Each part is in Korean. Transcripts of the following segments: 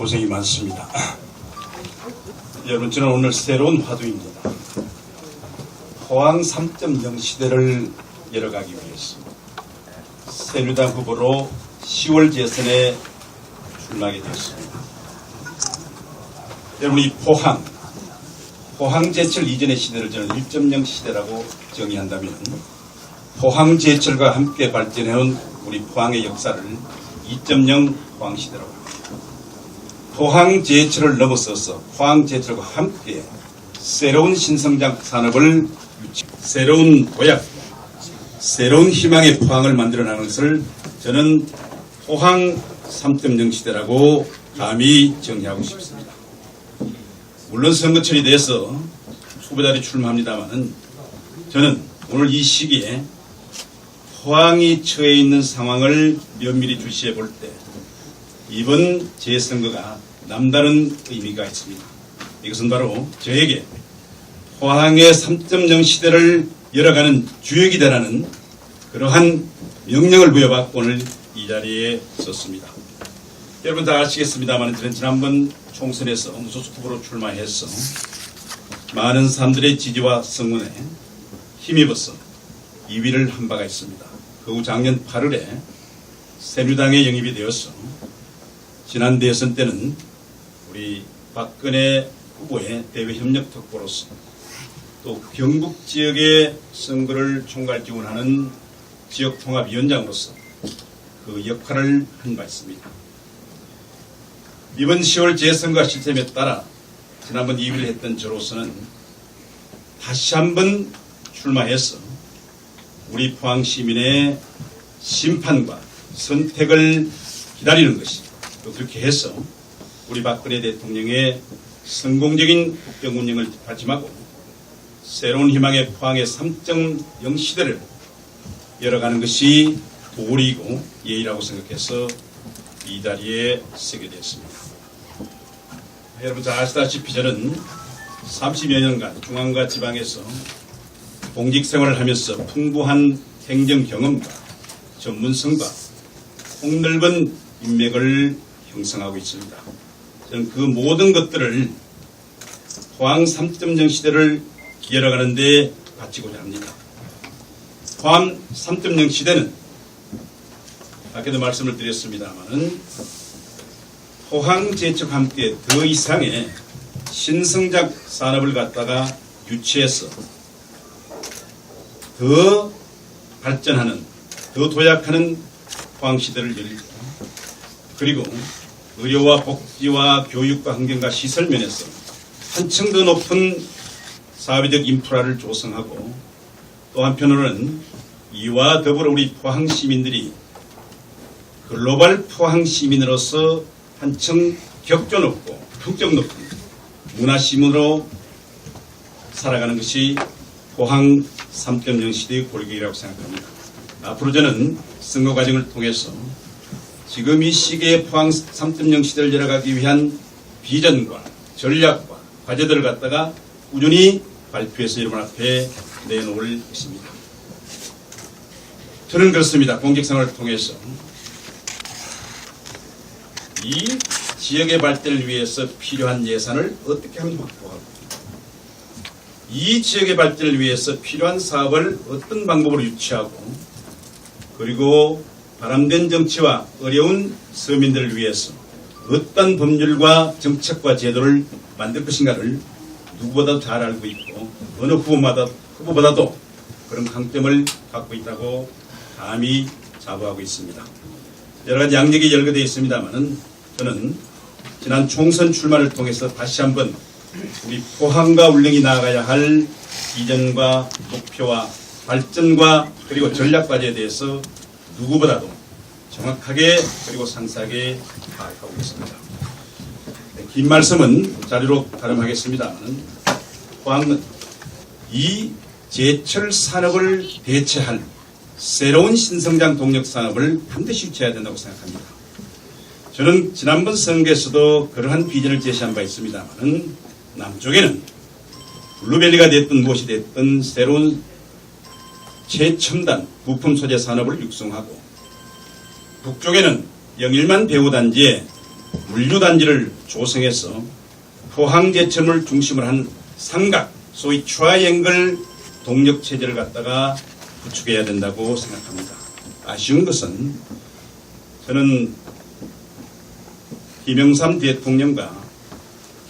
고생이 많습니다. 여러분, 저는 오늘 새로운 화두입니다. 포항 3.0 시대를 열어가기 위해서 새누리당 후보로 10월 재선에 출마하게 되었습니다. 여러분, 이 포항, 포항제철 이전의 시대를 저는 1.0 시대라고 정의한다면 포항제철과 함께 발전해온 우리 포항의 역사를 2.0 포항시대라고 합니다. 포항제철을 넘어서서 포항제철과 함께 새로운 신성장 산업을 유치, 새로운 도약, 새로운 희망의 포항을 만들어나는 것을 저는 포항 3.0 시대라고 감히 정의하고 싶습니다. 물론 선거철이 돼서 후보자리 출마합니다만은 저는 오늘 이 시기에 포항이 처해 있는 상황을 면밀히 주시해 볼 때 이번 재선거가 남다른 의미가 있습니다. 이것은 바로 저에게 포항의 3.0 시대를 열어가는 주역이 되라는 그러한 명령을 부여받고 오늘 이 자리에 섰습니다. 여러분 다 아시겠습니다만 저는 지난번 총선에서 무소속 후보로 출마해서 많은 사람들의 지지와 성원에 힘입어서 2위를 한 바가 있습니다. 그 후 작년 8월에 새누당에 영입이 되어서 지난 대선 때는 우리 박근혜 후보의 대외 협력 특보로서 또 경북 지역의 선거를 총괄 지원하는 지역통합위원장으로서 그 역할을 한 바 있습니다. 이번 10월 재선거 시스템에 따라 지난번 2위를 했던 저로서는 다시 한번 출마해서 우리 포항 시민의 심판과 선택을 기다리는 것이 또 그렇게 해서 우리 박근혜 대통령의 성공적인 국정 운영을 다짐하고 새로운 희망의 포항의 3.0 시대를 열어가는 것이 도리이고 예의라고 생각해서 이 자리에 서게 되었습니다. 여러분 잘 아시다시피 저는 30여 년간 중앙과 지방에서 공직 생활을 하면서 풍부한 행정 경험과 전문성과 폭넓은 인맥을 형성하고 있습니다. 그 모든 것들을 포항 3.0 시대를 열어가는 데 바치고자 합니다. 포항 3.0 시대는 아까도 말씀을 드렸습니다만은 포항 제척과 함께 더 이상의 신성장 산업을 갖다가 유치해서 더 발전하는, 더 도약하는 포항 시대를 열리고 그리고 의료와 복지와 교육과 환경과 시설 면에서 한층 더 높은 사회적 인프라를 조성하고 또 한편으로는 이와 더불어 우리 포항 시민들이 글로벌 포항 시민으로서 한층 격조 높고 품격 높은 문화 시민으로 살아가는 것이 포항 3.0 시대의 골격이라고 생각합니다. 앞으로 저는 선거 과정을 통해서 지금 이 시기에 포항 3.0 시대를 열어가기 위한 비전과 전략과 과제들을 갖다가 꾸준히 발표해서 여러분 앞에 내놓을 것입니다. 저는 그렇습니다. 공직생활을 통해서 이 지역의 발전을 위해서 필요한 예산을 어떻게 하면 확보하고 이 지역의 발전을 위해서 필요한 사업을 어떤 방법으로 유치하고 그리고 바람된 정치와 어려운 서민들을 위해서 어떤 법률과 정책과 제도를 만들 것인가를 누구보다도 잘 알고 있고 어느 후보마다 후보보다도 그런 강점을 갖고 있다고 감히 자부하고 있습니다. 여러 가지 양력이 열거되어 있습니다만은 저는 지난 총선 출마를 통해서 다시 한번 우리 포항과 울릉이 나아가야 할 비전과 목표와 발전과 그리고 전략 과제에 대해서 누구보다도 정확하게 그리고 상세하게 파악하고 있습니다. 네, 긴 말씀은 자료로 가름하겠습니다만 포항은 이 제철 산업을 대체할 새로운 신성장 동력 산업을 반드시 유치해야 된다고 생각합니다. 저는 지난번 선거에서도 그러한 비전을 제시한 바 있습니다만 남쪽에는 블루벨리가 됐든 무엇이 됐든 새로운 최첨단 부품 소재 산업을 육성하고 북쪽에는 영일만 배우단지에 물류단지를 조성해서 포항제철을 중심으로 한 삼각, 소위 트라이앵글 동력체제를 갖다가 구축해야 된다고 생각합니다. 아쉬운 것은 저는 김영삼 대통령과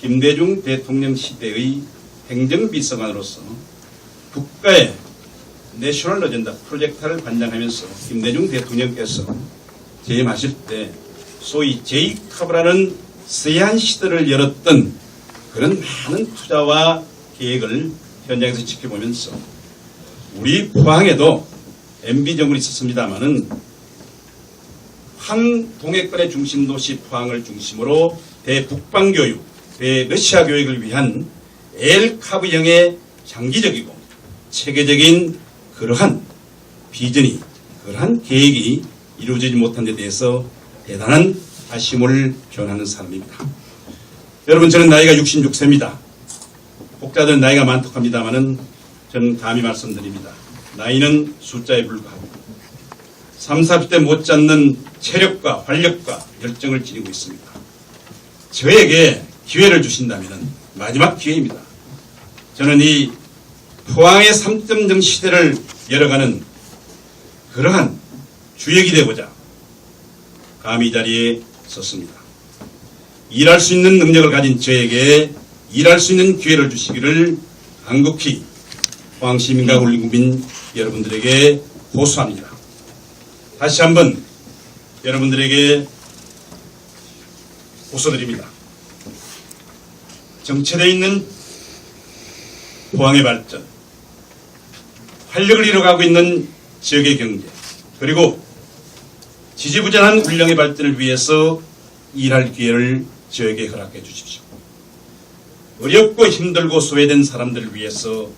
김대중 대통령 시대의 행정비서관으로서 국가의 내셔널 어젠다 프로젝트를 관장하면서 김대중 대통령께서 재임하실 때 소위 제이컵이라는 서해안 시대를 열었던 그런 많은 투자와 계획을 현장에서 지켜보면서 우리 포항에도 MB 정부이 있었습니다마는 항동해권의 중심 도시 포항을 중심으로 대북방 교육, 대러시아 교육을 위한 엘카브형의 장기적이고 체계적인 그러한 비전이 그러한 계획이 이루어지지 못한 데 대해서 대단한 아쉬움을 표현하는 사람입니다. 여러분 저는 나이가 66세입니다. 복자들은 나이가 많다합니다마는 저는 감히 말씀드립니다. 나이는 숫자에 불과하고 3, 40대 못지않는 체력과 활력과 열정을 지니고 있습니다. 저에게 기회를 주신다면 마지막 기회입니다. 저는 이 포항의 3.0 시대를 열어가는 그러한 주역이 되고자 감히 이 자리에 섰습니다. 일할 수 있는 능력을 가진 저에게 일할 수 있는 기회를 주시기를 간곡히 포항시민과 우리 국민 여러분들에게 호소합니다. 다시 한번 여러분들에게 호소드립니다. 정체되어 있는 포항의 발전, 활력을 잃어가고 있는 지역의 경제, 그리고 지지부진한 울령의 발전을 위해서 일할 기회를 저에게 허락해 주십시오. 어렵고 힘들고 소외된 사람들을 위해서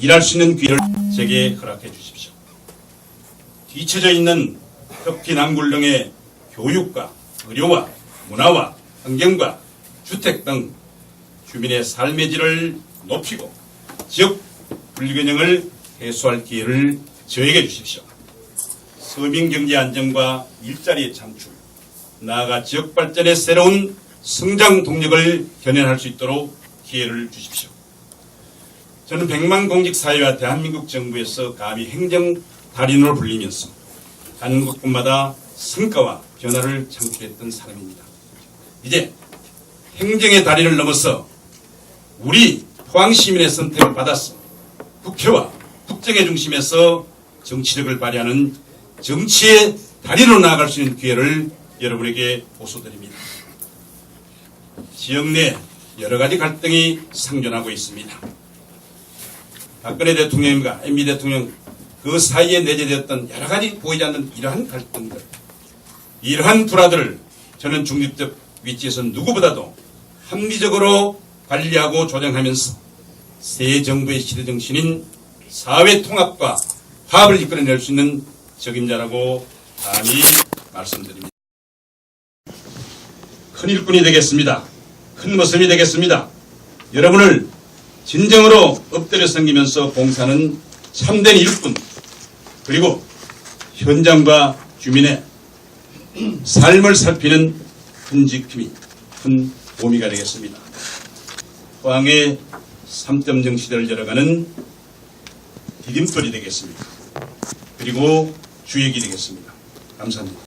일할 수 있는 기회를 제게 허락해 주십시오. 뒤처져 있는 특히 남굴령의 교육과 의료와 문화와 환경과 주택 등 주민의 삶의 질을 높이고 지역 불균형을 해소할 기회를 저에게 주십시오. 서민 경제 안정과 일자리 창출, 나아가 지역 발전의 새로운 성장 동력을 견인할 수 있도록 기회를 주십시오. 저는 백만 공직 사회와 대한민국 정부에서 감히 행정 달인으로 불리면서 한국뿐마다 성과와 변화를 창출했던 사람입니다. 이제 행정의 다리를 넘어서 우리 포항 시민의 선택을 받아서 국회와 국정의 중심에서 정치력을 발휘하는 정치의 다리로 나아갈 수 있는 기회를 여러분에게 호소드립니다. 지역 내 여러 가지 갈등이 상존하고 있습니다. 박근혜 대통령과 MB 대통령 그 사이에 내재되었던 여러 가지 보이지 않는 이러한 갈등들, 이러한 불화들을 저는 중립적 위치에서 누구보다도 합리적으로 관리하고 조정하면서 새 정부의 시대 정신인 사회 통합과 화합을 이끌어낼 수 있는 적임자라고 감히 말씀드립니다. 큰 일꾼이 되겠습니다. 큰 모습이 되겠습니다. 여러분을 진정으로 엎드려 섬기면서 봉사는 참된 일꾼 그리고 현장과 주민의 삶을 살피는 큰 지킴이, 큰 보미가 되겠습니다. 포항의 3.0 시대를 열어가는 디딤돌이 되겠습니다. 그리고 주역이 되겠습니다. 감사합니다.